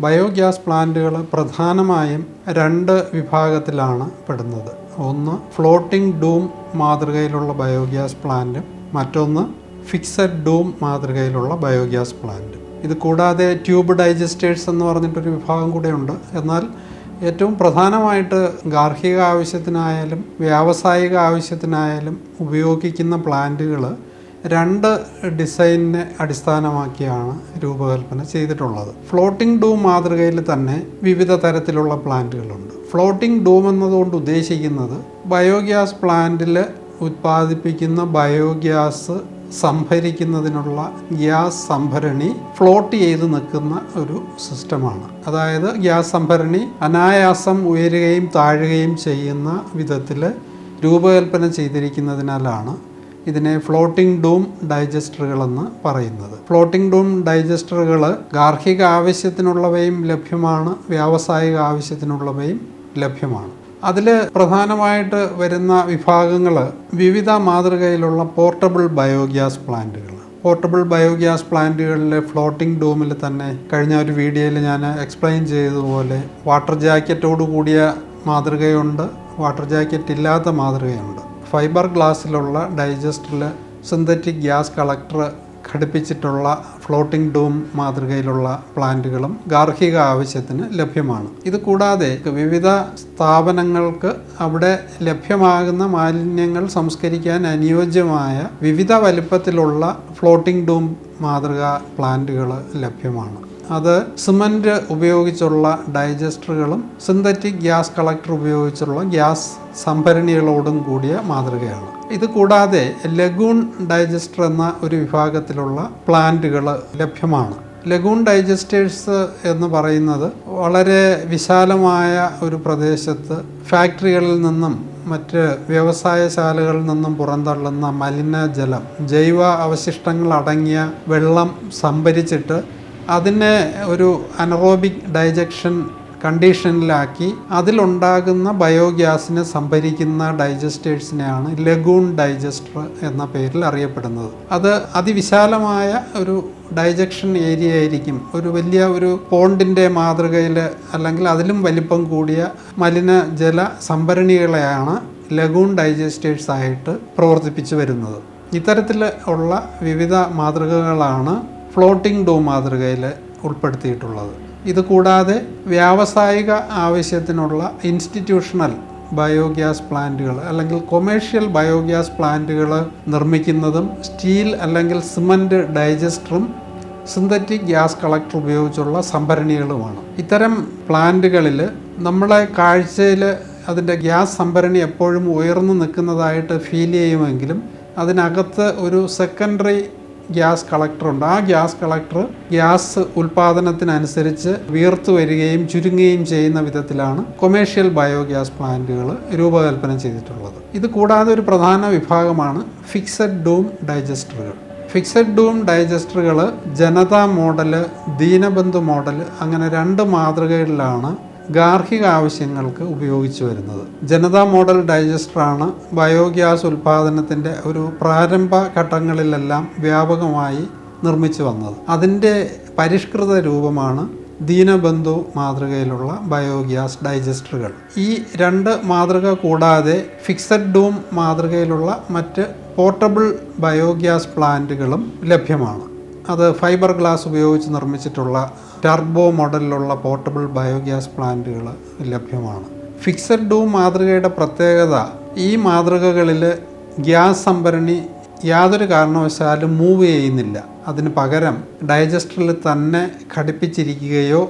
Biogas പ്ലാന്റുകൾ പ്രധാനമായും രണ്ട് വിഭാഗത്തിലാണ് പെടുന്നത്. ഒന്ന് ഫ്ലോട്ടിംഗ് ഡൂം മാതൃകയിലുള്ള ബയോഗ്യാസ് പ്ലാന്റും മറ്റൊന്ന് ഫിക്സഡ് ഡൂം മാതൃകയിലുള്ള ബയോഗ്യാസ് പ്ലാന്റ്. ഇത് കൂടാതെ ട്യൂബ് ഡൈജസ്റ്റേഴ്സ് എന്ന് പറഞ്ഞിട്ടൊരു വിഭാഗം കൂടെയുണ്ട്. എന്നാൽ ഏറ്റവും പ്രധാനമായിട്ട് ഗാർഹിക ആവശ്യത്തിനായാലും വ്യാവസായിക ആവശ്യത്തിനായാലും ഉപയോഗിക്കുന്ന പ്ലാന്റുകൾ രണ്ട് ഡിസൈനിനെ അടിസ്ഥാനമാക്കിയാണ് രൂപകൽപ്പന ചെയ്തിട്ടുള്ളത്. ഫ്ലോട്ടിംഗ് ഡൂം മാതൃകയിൽ തന്നെ വിവിധ തരത്തിലുള്ള പ്ലാന്റുകളുണ്ട്. ഫ്ലോട്ടിംഗ് ഡൂം എന്നതുകൊണ്ട് ഉദ്ദേശിക്കുന്നത് ബയോഗ്യാസ് പ്ലാന്റിൽ ഉത്പാദിപ്പിക്കുന്ന ബയോഗ്യാസ് സംഭരിക്കുന്നതിനുള്ള ഗ്യാസ് സംഭരണി ഫ്ലോട്ട് ചെയ്ത് നിൽക്കുന്ന ഒരു സിസ്റ്റമാണ്. അതായത് ഗ്യാസ് സംഭരണി അനായാസം ഉയരുകയും താഴുകയും ചെയ്യുന്ന വിധത്തിൽ രൂപകൽപ്പന ചെയ്തിരിക്കുന്നതിനാലാണ് ഇതിനെ ഫ്ലോട്ടിംഗ് ഡൂം ഡൈജസ്റ്ററുകൾ എന്ന് പറയുന്നത്. ഫ്ലോട്ടിംഗ് ഡൂം ഡൈജസ്റ്ററുകൾ ഗാർഹിക ആവശ്യത്തിനുള്ളവയും ലഭ്യമാണ് വ്യാവസായിക ആവശ്യത്തിനുള്ളവയും ലഭ്യമാണ്. അതിൽ പ്രധാനമായിട്ട് വരുന്ന വിഭാഗങ്ങൾ വിവിധ മാതൃകയിലുള്ള പോർട്ടബിൾ ബയോഗ്യാസ് പ്ലാന്റുകൾ. പോർട്ടബിൾ ബയോഗ്യാസ് പ്ലാന്റുകളിലെ ഫ്ലോട്ടിംഗ് ഡൂമിൽ തന്നെ കഴിഞ്ഞ ഒരു വീഡിയോയിൽ ഞാൻ എക്സ്പ്ലെയിൻ ചെയ്തതുപോലെ വാട്ടർ ജാക്കറ്റോട് കൂടിയ മാതൃകയുണ്ട് വാട്ടർ ജാക്കറ്റ് ഇല്ലാത്ത മാതൃകയുണ്ട്. ഫൈബർ ഗ്ലാസ്സിലുള്ള ഡൈജസ്റ്ററിൽ സിന്തറ്റിക് ഗ്യാസ് കളക്ടർ ഘടിപ്പിച്ചിട്ടുള്ള ഫ്ലോട്ടിംഗ് ഡൂം മാതൃകയിലുള്ള പ്ലാന്റുകളും ഗാർഹിക ആവശ്യത്തിന് ലഭ്യമാണ്. ഇത് കൂടാതെ വിവിധ സ്ഥാപനങ്ങൾക്ക് അവിടെ ലഭ്യമാകുന്ന മാലിന്യങ്ങൾ സംസ്കരിക്കാൻ അനുയോജ്യമായ വിവിധ വലിപ്പത്തിലുള്ള ഫ്ലോട്ടിംഗ് ഡൂം മാതൃക പ്ലാന്റുകൾ ലഭ്യമാണ്. അത് സിമന്റ് ഉപയോഗിച്ചുള്ള ഡൈജസ്റ്ററുകളും സിന്തറ്റിക് ഗ്യാസ് കളക്ടർ ഉപയോഗിച്ചുള്ള ഗ്യാസ് സംഭരണികളോടും കൂടിയ മാതൃകയാണ്. ഇത് കൂടാതെ ലഗൂൺ ഡൈജസ്റ്റർ എന്ന ഒരു വിഭാഗത്തിലുള്ള പ്ലാന്റുകൾ ലഭ്യമാണ്. ലഗൂൺ ഡൈജസ്റ്റേഴ്സ് എന്ന് പറയുന്നത് വളരെ വിശാലമായ ഒരു പ്രദേശത്ത് ഫാക്ടറികളിൽ നിന്നും മറ്റ് വ്യവസായശാലകളിൽ നിന്നും പുറന്തള്ളുന്ന മലിനജലം ജൈവ അവശിഷ്ടങ്ങൾ അടങ്ങിയ വെള്ളം സംഭരിച്ചിട്ട് അതിനെ ഒരു അനറോബിക് ഡൈജക്ഷൻ കണ്ടീഷനിലാക്കി അതിലുണ്ടാകുന്ന ബയോഗ്യാസിനെ സംഭരിക്കുന്ന ഡൈജസ്റ്റേഴ്സിനെയാണ് ലഗൂൺ ഡൈജസ്റ്റർ എന്ന പേരിൽ അറിയപ്പെടുന്നത്. അത് അതിവിശാലമായ ഒരു ഡൈജക്ഷൻ ഏരിയ ആയിരിക്കും. ഒരു വലിയ ഒരു പോണ്ടിന്റെ മാതൃകയിൽ അല്ലെങ്കിൽ അതിലും വലിപ്പം കൂടിയ മലിന ജല സംഭരണികളെയാണ് ലഗൂൺ ഡൈജസ്റ്റേഴ്സ് ആയിട്ട് പ്രവർത്തിപ്പിച്ചു വരുന്നത്. ഇത്തരത്തിൽ ഉള്ള വിവിധ മാതൃകകളാണ് ഫ്ലോട്ടിംഗ് ഡോം മാതൃകയിൽ ഉൾപ്പെടുത്തിയിട്ടുള്ളത്. ഇത് കൂടാതെ വ്യാവസായിക ആവശ്യത്തിനുള്ള ഇൻസ്റ്റിറ്റ്യൂഷണൽ ബയോഗ്യാസ് പ്ലാന്റുകൾ അല്ലെങ്കിൽ കൊമേഴ്ഷ്യൽ ബയോഗ്യാസ് പ്ലാന്റുകൾ നിർമ്മിക്കുന്നതും സ്റ്റീൽ അല്ലെങ്കിൽ സിമന്റ് ഡൈജസ്റ്ററും സിന്തറ്റിക് ഗ്യാസ് കളക്ടർ ഉപയോഗിച്ചുള്ള സംഭരണികളുമാണ്. ഇത്തരം പ്ലാന്റുകളിൽ നമ്മളെ കാഴ്ചയിൽ അതിന്റെ ഗ്യാസ് സംഭരണി എപ്പോഴും ഉയർന്നു നിൽക്കുന്നതായിട്ട് ഫീൽ ചെയ്യുമെങ്കിലും അതിനകത്ത് ഒരു സെക്കൻഡറി ഗ്യാസ് കളക്ടറുണ്ട്. ആ ഗ്യാസ് കളക്ടർ ഗ്യാസ് ഉൽപാദനത്തിനനുസരിച്ച് വീർത്തു വരികയും ചുരുങ്ങുകയും ചെയ്യുന്ന വിധത്തിലാണ് കൊമേഴ്ഷ്യൽ ബയോഗ്യാസ് പ്ലാന്റുകൾ രൂപകൽപ്പന ചെയ്തിട്ടുള്ളത്. ഇത് കൂടാതെ ഒരു പ്രധാന വിഭാഗമാണ് ഫിക്സഡ് ഡൂം ഡൈജസ്റ്ററുകൾ. ഫിക്സഡ് ഡൂം ഡൈജസ്റ്ററുകൾ ജനതാ മോഡൽ ദീനബന്ധു മോഡൽ അങ്ങനെ രണ്ട് മാതൃകകളിലാണ് ഗാർഹിക ആവശ്യങ്ങൾക്ക് ഉപയോഗിച്ചു വരുന്നത്. ജനതാ മോഡൽ ഡൈജസ്റ്ററാണ് ബയോഗ്യാസ് ഉൽപ്പാദനത്തിന്റെ ഒരു പ്രാരംഭ ഘട്ടങ്ങളിലെല്ലാം വ്യാപകമായി നിർമ്മിച്ചു വന്നത്. അതിന്റെ പരിഷ്കൃത രൂപമാണ് ദീനബന്ധു മാതൃകയിലുള്ള ബയോഗ്യാസ് ഡൈജസ്റ്ററുകൾ. ഈ രണ്ട് മാതൃക കൂടാതെ ഫിക്സഡ് ഡൂം മാതൃകയിലുള്ള മറ്റ് പോർട്ടബിൾ ബയോഗ്യാസ് പ്ലാന്റുകളും ലഭ്യമാണ്. അത് ഫൈബർ ഗ്ലാസ് ഉപയോഗിച്ച് നിർമ്മിച്ചിട്ടുള്ള ടർബോ മോഡലിലുള്ള പോർട്ടബിൾ ബയോഗ്യാസ് പ്ലാന്റുകൾ ലഭ്യമാണ്. ഫിക്സഡ് ഡൂം മാതൃകയുടെ പ്രത്യേകത ഈ മാതൃകകളിൽ ഗ്യാസ് സംഭരണി യാതൊരു കാരണവശാലും മൂവ് ചെയ്യുന്നില്ല. അതിന് പകരം ഡൈജസ്റ്ററിൽ തന്നെ ഘടിപ്പിച്ചിരിക്കുകയോ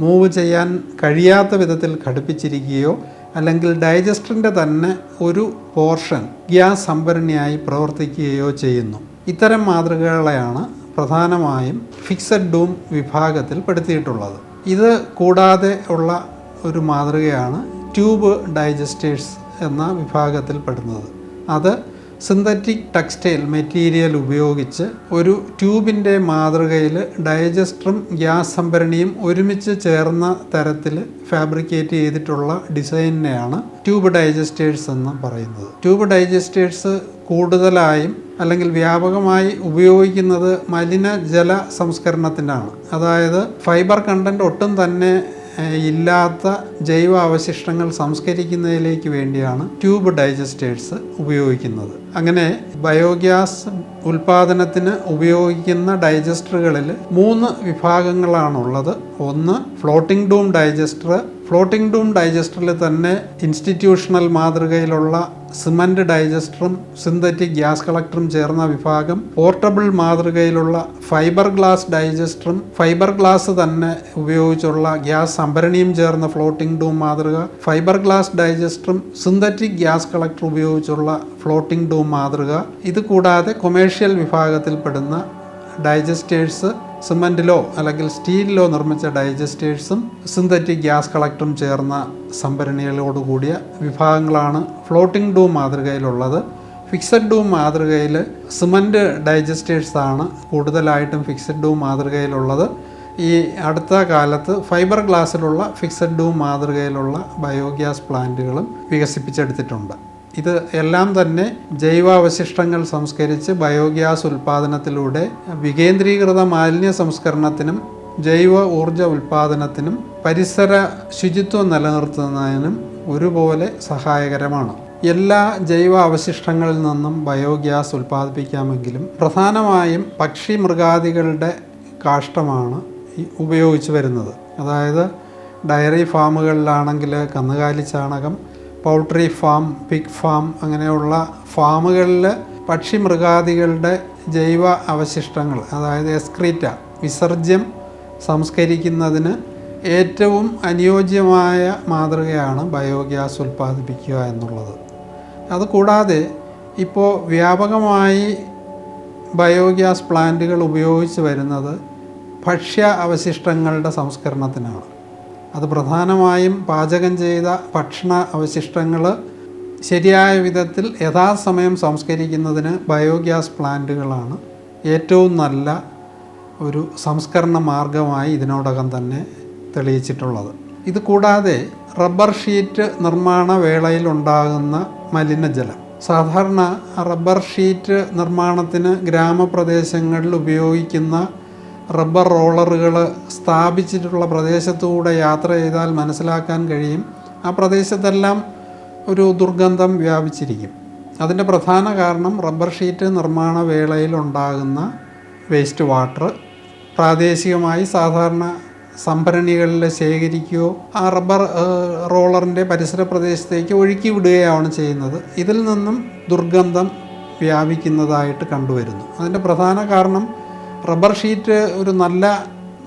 മൂവ് ചെയ്യാൻ കഴിയാത്ത വിധത്തിൽ ഘടിപ്പിച്ചിരിക്കുകയോ അല്ലെങ്കിൽ ഡൈജസ്റ്ററിന്റെ തന്നെ ഒരു പോർഷൻ ഗ്യാസ് സംഭരണിയായി പ്രവർത്തിക്കുകയോ ചെയ്യുന്നു. ഇത്തരം മാതൃകകളെയാണ് പ്രധാനമായും ഫിക്സഡ് ഡൂം വിഭാഗത്തിൽ പെടുത്തിയിട്ടുള്ളത്. ഇത് കൂടാതെ ഉള്ള ഒരു മാതൃകയാണ് ട്യൂബ് ഡൈജസ്റ്റേഴ്സ് എന്ന വിഭാഗത്തിൽ പെടുന്നത്. അത് സിന്തറ്റിക് ടെക്സ്റ്റൈൽ മെറ്റീരിയൽ ഉപയോഗിച്ച് ഒരു ട്യൂബിന്റെ മാതൃകയിൽ ഡൈജസ്റ്ററും ഗ്യാസ് സംഭരണിയും ഒരുമിച്ച് ചേർന്ന തരത്തിൽ ഫാബ്രിക്കേറ്റ് ചെയ്തിട്ടുള്ള ഡിസൈനിനെയാണ് ട്യൂബ് ഡൈജസ്റ്റേഴ്സ് എന്ന് പറയുന്നത്. ട്യൂബ് ഡൈജസ്റ്റേഴ്സ് കൂടുതലായും അല്ലെങ്കിൽ വ്യാപകമായി ഉപയോഗിക്കുന്നത് മലിനജല സംസ്കരണത്തിനാണ്. അതായത് ഫൈബർ കണ്ടന്റ് ഒട്ടും തന്നെ ഇല്ലാത്ത ജൈവ അവശിഷ്ടങ്ങൾ സംസ്കരിക്കുന്നതിലേക്ക് വേണ്ടിയാണ് ട്യൂബ് ഡൈജസ്റ്റേഴ്സ് ഉപയോഗിക്കുന്നത്. അങ്ങനെ ബയോഗ്യാസ് ഉൽപാദനത്തിന് ഉപയോഗിക്കുന്ന ഡൈജസ്റ്ററുകളിൽ മൂന്ന് വിഭാഗങ്ങളാണുള്ളത്. ഒന്ന് floating dome digester floating dome ഡൈജസ്റ്ററിൽ തന്നെ ഇൻസ്റ്റിറ്റ്യൂഷണൽ മാതൃകയിലുള്ള സിമന്റ് ഡൈജസ്റ്ററും സിന്തറ്റിക് ഗ്യാസ് കളക്ടറും ചേർന്ന വിഭാഗം പോർട്ടബിൾ മാതൃകയിലുള്ള ഫൈബർ ഗ്ലാസ് ഡൈജസ്റ്ററും ഫൈബർ ഗ്ലാസ് തന്നെ ഉപയോഗിച്ചുള്ള ഗ്യാസ് സംഭരണിയും ചേർന്ന ഫ്ലോട്ടിംഗ് ഡൂം മാതൃക ഫൈബർ ഗ്ലാസ് ഡൈജസ്റ്ററും സിന്തറ്റിക് ഗ്യാസ് കളക്ടർ ഉപയോഗിച്ചുള്ള ഫ്ലോട്ടിംഗ് ഡൂം മാതൃക. ഇത് കൂടാതെ കൊമേഴ്ഷ്യൽ വിഭാഗത്തിൽപ്പെടുന്ന ഡൈജസ്റ്റേഴ്സ് സിമന്റിലോ അല്ലെങ്കിൽ സ്റ്റീലിലോ നിർമ്മിച്ച ഡൈജസ്റ്റേഴ്സും സിന്തറ്റിക് ഗ്യാസ് കളക്ടറും ചേർന്ന സംഭരണികളോടുകൂടിയ വിഭാഗങ്ങളാണ് ഫ്ലോട്ടിംഗ് ഡൂം മാതൃകയിലുള്ളത്. ഫിക്സഡ് ഡൂം മാതൃകയിൽ സിമന്റ് ഡൈജസ്റ്റേഴ്സ് ആണ് കൂടുതലായിട്ടും ഫിക്സഡ് ഡൂം മാതൃകയിലുള്ളത്. ഈ അടുത്ത കാലത്ത് ഫൈബർ ഗ്ലാസ്സിലുള്ള ഫിക്സഡ് ഡൂം മാതൃകയിലുള്ള ബയോഗ്യാസ് പ്ലാന്റുകളും വികസിപ്പിച്ചെടുത്തിട്ടുണ്ട്. ഇത് എല്ലാം തന്നെ ജൈവാവശിഷ്ടങ്ങൾ സംസ്കരിച്ച് ബയോഗ്യാസ് ഉൽപ്പാദനത്തിലൂടെ വികേന്ദ്രീകൃത മാലിന്യ സംസ്കരണത്തിനും ജൈവ ഊർജ ഉൽപ്പാദനത്തിനും പരിസര ശുചിത്വം നിലനിർത്തുന്നതിനും ഒരുപോലെ സഹായകരമാണ്. എല്ലാ ജൈവ അവശിഷ്ടങ്ങളിൽ നിന്നും ബയോഗ്യാസ് ഉൽപ്പാദിപ്പിക്കാമെങ്കിലും പ്രധാനമായും പക്ഷി മൃഗാദികളുടെ കാഷ്ടമാണ് ഉപയോഗിച്ച് വരുന്നത്. അതായത് ഡയറി ഫാമുകളിലാണെങ്കിൽ കന്നുകാലി ചാണകം പൗൾട്രി ഫാം പിഗ് ഫാം അങ്ങനെയുള്ള ഫാമുകളിൽ പക്ഷി മൃഗാദികളുടെ ജൈവ അവശിഷ്ടങ്ങൾ അതായത് എസ്ക്രീറ്റ വിസർജ്യം സംസ്കരിക്കുന്നതിന് ഏറ്റവും അനുയോജ്യമായ മാതൃകയാണ് ബയോഗ്യാസ് ഉൽപ്പാദിപ്പിക്കുക എന്നുള്ളത്. അതുകൂടാതെ ഇപ്പോൾ വ്യാപകമായി ബയോഗ്യാസ് പ്ലാന്റുകൾ ഉപയോഗിച്ച് വരുന്നത് ഭക്ഷ്യ അവശിഷ്ടങ്ങളുടെ സംസ്കരണത്തിനാണ്. അത് പ്രധാനമായും പാചകം ചെയ്ത ഭക്ഷണ അവശിഷ്ടങ്ങൾ ശരിയായ വിധത്തിൽ യഥാസമയം സംസ്കരിക്കുന്നതിന് ബയോഗ്യാസ് പ്ലാന്റുകളാണ്. ഏറ്റവും നല്ല ഒരു സംസ്കരണ മാർഗമായി ഇതിനോടകം തന്നെ തെളിയിച്ചിട്ടുള്ളത്. ഇത് കൂടാതെ റബ്ബർ ഷീറ്റ് നിർമ്മാണ വേളയിൽ ഉണ്ടാകുന്ന മലിനജലം. സാധാരണ റബ്ബർ ഷീറ്റ് നിർമ്മാണത്തിന് ഗ്രാമപ്രദേശങ്ങളിൽ ഉപയോഗിക്കുന്ന റബ്ബർ റോളറുകൾ സ്ഥാപിച്ചിട്ടുള്ള പ്രദേശത്തുകൂടെ യാത്ര ചെയ്താൽ മനസ്സിലാക്കാൻ കഴിയും. ആ പ്രദേശത്തെല്ലാം ഒരു ദുർഗന്ധം വ്യാപിച്ചിരിക്കും. അതിന്റെ പ്രധാന കാരണം റബ്ബർ ഷീറ്റ് നിർമ്മാണ വേളയിൽ ഉണ്ടാകുന്ന വേസ്റ്റ് വാട്ടർ. പ്രാദേശികമായി സാധാരണ സംഭരണികളിൽ ശേഖരിക്കുകയോ ആ റബ്ബർ റോളറിന്റെ പരിസര പ്രദേശത്തേക്ക് ഒഴുക്കി വിടുകയാണ് ചെയ്യുന്നത്. ഇതിൽ നിന്നും ദുർഗന്ധം വ്യാപിക്കുന്നതായിട്ട് കണ്ടുവരുന്നു. അതിന്റെ പ്രധാന കാരണം റബ്ബർ ഷീറ്റ് ഒരു നല്ല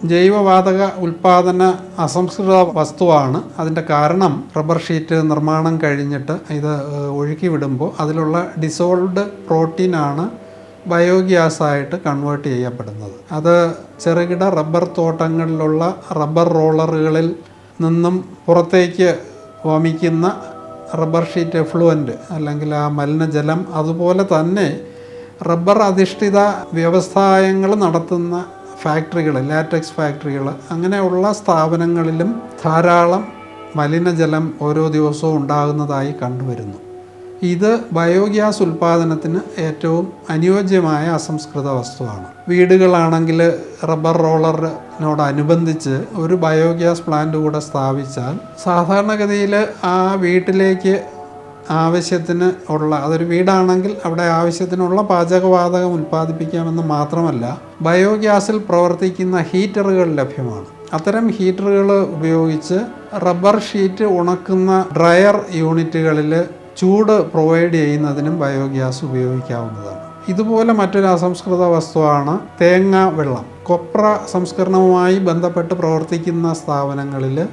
ജൈവവാതക ഉൽപാദന അസംസ്കൃത വസ്തുവാണ്. അതിന്റെ കാരണം റബ്ബർ ഷീറ്റ് നിർമ്മാണം കഴിഞ്ഞിട്ട് ഇത് ഒഴുക്കി വിടുമ്പോൾ അതിലുള്ള ഡിസോൾവ്ഡ് പ്രോട്ടീനാണ് ബയോഗ്യാസായിട്ട് കൺവേർട്ട് ചെയ്യപ്പെടുന്നത്. അത് ചെറുകിട റബ്ബർ തോട്ടങ്ങളിലുള്ള റബ്ബർ റോളറുകളിൽ നിന്നും പുറത്തേക്ക് വമിക്കുന്ന റബ്ബർ ഷീറ്റ് എഫ്ലുവന്റ് അല്ലെങ്കിൽ ആ മലിനജലം അതുപോലെ തന്നെ റബ്ബർ അധിഷ്ഠിത വ്യവസായങ്ങൾ നടത്തുന്ന ഫാക്ടറികൾ ലാറ്റക്സ് ഫാക്ടറികൾ അങ്ങനെയുള്ള സ്ഥാപനങ്ങളിലും ധാരാളം മലിനജലം ഓരോ ദിവസവും ഉണ്ടാകുന്നതായി കണ്ടുവരുന്നു. ഇത് ബയോഗ്യാസ് ഉൽപ്പാദനത്തിന് ഏറ്റവും അനുയോജ്യമായ അസംസ്കൃത വസ്തുവാണ്. വീടുകളാണെങ്കിൽ റബ്ബർ റോളറിനോടനുബന്ധിച്ച് ഒരു ബയോഗ്യാസ് പ്ലാന്റ് കൂടെ സ്ഥാപിച്ചാൽ സാധാരണഗതിയിൽ ആ വീട്ടിലേക്ക് ആവശ്യത്തിന് ഉള്ള അതൊരു വീടാണെങ്കിൽ അവിടെ ആവശ്യത്തിനുള്ള പാചകവാതകം ഉൽപ്പാദിപ്പിക്കാമെന്ന് മാത്രമല്ല ബയോഗ്യാസിൽ പ്രവർത്തിക്കുന്ന ഹീറ്ററുകൾ ലഭ്യമാണ്. അത്തരം ഹീറ്ററുകൾ ഉപയോഗിച്ച് റബ്ബർ ഷീറ്റ് ഉണക്കുന്ന ഡ്രയർ യൂണിറ്റുകളിൽ ചൂട് പ്രൊവൈഡ് ചെയ്യുന്നതിനും ബയോഗ്യാസ് ഉപയോഗിക്കാവുന്നതാണ്. ഇതുപോലെ മറ്റൊരു അസംസ്കൃത വസ്തുവാണ് തേങ്ങ വെള്ളം. കൊപ്ര സംസ്കരണവുമായി ബന്ധപ്പെട്ട് പ്രവർത്തിക്കുന്ന സ്ഥാപനങ്ങളിൽ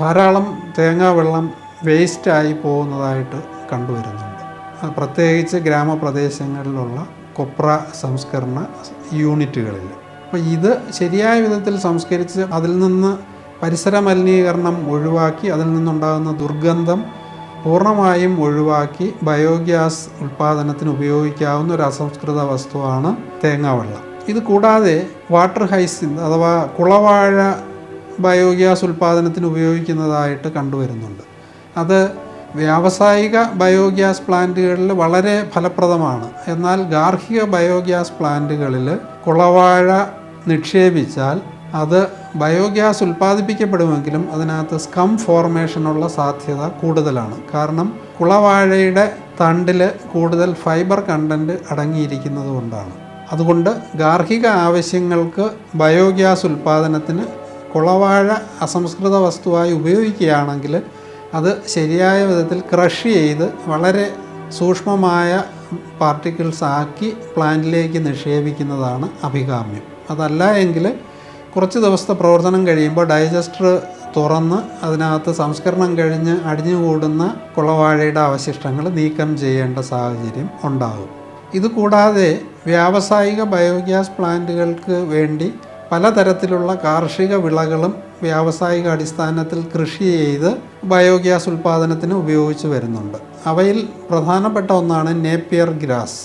ധാരാളം തേങ്ങാ വെള്ളം വേസ്റ്റായി പോകുന്നതായിട്ട് കണ്ടുവരുന്നുണ്ട്. പ്രത്യേകിച്ച് ഗ്രാമപ്രദേശങ്ങളിലുള്ള കൊപ്ര സംസ്കരണ യൂണിറ്റുകളിൽ. അപ്പോൾ ഇത് ശരിയായ വിധത്തിൽ സംസ്കരിച്ച് അതിൽ നിന്ന് പരിസര മലിനീകരണം ഒഴിവാക്കി അതിൽ നിന്നുണ്ടാകുന്ന ദുർഗന്ധം പൂർണമായും ഒഴിവാക്കി ബയോഗ്യാസ് ഉൽപ്പാദനത്തിന് ഉപയോഗിക്കാവുന്ന ഒരു അസംസ്കൃത വസ്തുവാണ് തേങ്ങാവെള്ളം. ഇത് കൂടാതെ വാട്ടർ ഹൈസിൻ അഥവാ കുളവാഴ ബയോഗ്യാസ് ഉൽപ്പാദനത്തിന് ഉപയോഗിക്കുന്നതായിട്ട് കണ്ടുവരുന്നുണ്ട്. അത് വ്യാവസായിക ബയോഗ്യാസ് പ്ലാന്റുകളിൽ വളരെ ഫലപ്രദമാണ്. എന്നാൽ ഗാർഹിക ബയോഗ്യാസ് പ്ലാന്റുകളിൽ കുളവാഴ നിക്ഷേപിച്ചാൽ അത് ബയോഗ്യാസ് ഉൽപ്പാദിപ്പിക്കപ്പെടുമെങ്കിലും അതിനകത്ത് സ്കം ഫോർമേഷനുള്ള സാധ്യത കൂടുതലാണ്. കാരണം കുളവാഴയുടെ തണ്ടിൽ കൂടുതൽ ഫൈബർ കണ്ടന്റ് അടങ്ങിയിരിക്കുന്നത് കൊണ്ടാണ്. അതുകൊണ്ട് ഗാർഹിക ആവശ്യങ്ങൾക്ക് ബയോഗ്യാസ് ഉൽപ്പാദനത്തിന് കുളവാഴ അസംസ്കൃത വസ്തുവായി ഉപയോഗിക്കുകയാണെങ്കിൽ അത് ശരിയായ വിധത്തിൽ ക്രഷ് ചെയ്ത് വളരെ സൂക്ഷ്മമായ പാർട്ടിക്കിൾസ് ആക്കി പ്ലാന്റിലേക്ക് നിക്ഷേപിക്കുന്നതാണ് അഭികാമ്യം. അതല്ല എങ്കിൽ കുറച്ച് ദിവസത്തെ പ്രവർത്തനം കഴിയുമ്പോൾ ഡൈജസ്റ്റർ തുറന്ന് അതിനകത്ത് സംസ്കരണം കഴിഞ്ഞ് അടിഞ്ഞുകൂടുന്ന കുളവാഴയുടെ അവശിഷ്ടങ്ങൾ നീക്കം ചെയ്യേണ്ട സാഹചര്യം ഉണ്ടാകും ഇതുകൂടാതെ വ്യാവസായിക ബയോഗ്യാസ് പ്ലാന്റുകൾക്ക് വേണ്ടി പലതരത്തിലുള്ള കാർഷിക വിളകളും വ്യാവസായിക അടിസ്ഥാനത്തിൽ കൃഷി ചെയ്ത് ബയോഗ്യാസ് ഉൽപ്പാദനത്തിന് ഉപയോഗിച്ച് വരുന്നുണ്ട്. അവയിൽ പ്രധാനപ്പെട്ട ഒന്നാണ് നേപ്പിയർ ഗ്രാസ്.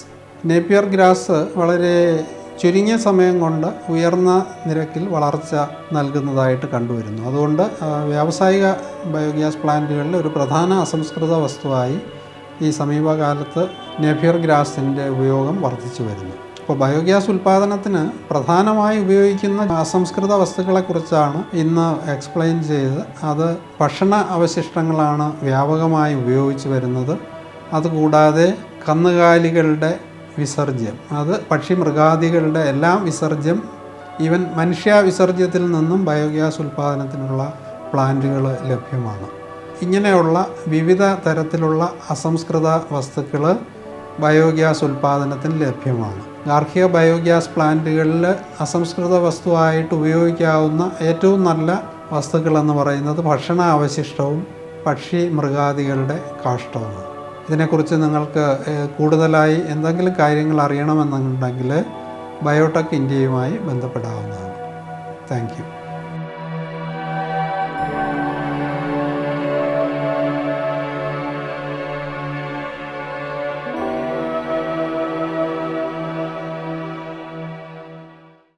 നേപ്പിയർ ഗ്രാസ് വളരെ ചുരുങ്ങിയ സമയം കൊണ്ട് ഉയർന്ന നിരക്കിൽ വളർച്ച നൽകുന്നതായിട്ട് കണ്ടുവരുന്നു. അതുകൊണ്ട് വ്യാവസായിക ബയോഗ്യാസ് പ്ലാന്റുകളിൽ ഒരു പ്രധാന അസംസ്കൃത വസ്തുവായി ഈ സമീപകാലത്ത് നേപ്പിയർ ഗ്രാസിന്റെ ഉപയോഗം വർദ്ധിച്ചു വരുന്നു. അപ്പോൾ ബയോഗ്യാസ് ഉൽപ്പാദനത്തിന് പ്രധാനമായി ഉപയോഗിക്കുന്ന അസംസ്കൃത വസ്തുക്കളെക്കുറിച്ചാണ് ഇന്ന് എക്സ്പ്ലെയിൻ ചെയ്ത് അത് ഭക്ഷണ അവശിഷ്ടങ്ങളാണ് വ്യാപകമായി ഉപയോഗിച്ച് വരുന്നത്. അതുകൂടാതെ കന്നുകാലികളുടെ വിസർജ്യം അത് പക്ഷി മൃഗാദികളുടെ എല്ലാം വിസർജ്യം ഈവൻ മനുഷ്യ വിസർജ്യത്തിൽ നിന്നും ബയോഗ്യാസ് ഉൽപ്പാദനത്തിനുള്ള പ്ലാന്റുകൾ ലഭ്യമാണ്. ഇങ്ങനെയുള്ള വിവിധ തരത്തിലുള്ള അസംസ്കൃത വസ്തുക്കൾ ബയോഗ്യാസ് ഉൽപ്പാദനത്തിന് ലഭ്യമാണ്. ഗാർഹിക ബയോഗ്യാസ് പ്ലാന്റുകളിൽ അസംസ്കൃത വസ്തുവായിട്ട് ഉപയോഗിക്കാവുന്ന ഏറ്റവും നല്ല വസ്തുക്കളെന്ന് പറയുന്നത് ഭക്ഷണ അവശിഷ്ടവും പക്ഷി മൃഗാദികളുടെ കാഷ്ടവുമാണ്. ഇതിനെക്കുറിച്ച് നിങ്ങൾക്ക് കൂടുതലായി എന്തെങ്കിലും കാര്യങ്ങൾ അറിയണമെന്നുണ്ടെങ്കിൽ ബയോടെക് ഇന്ത്യയുമായി ബന്ധപ്പെടാവുന്നതാണ്. താങ്ക്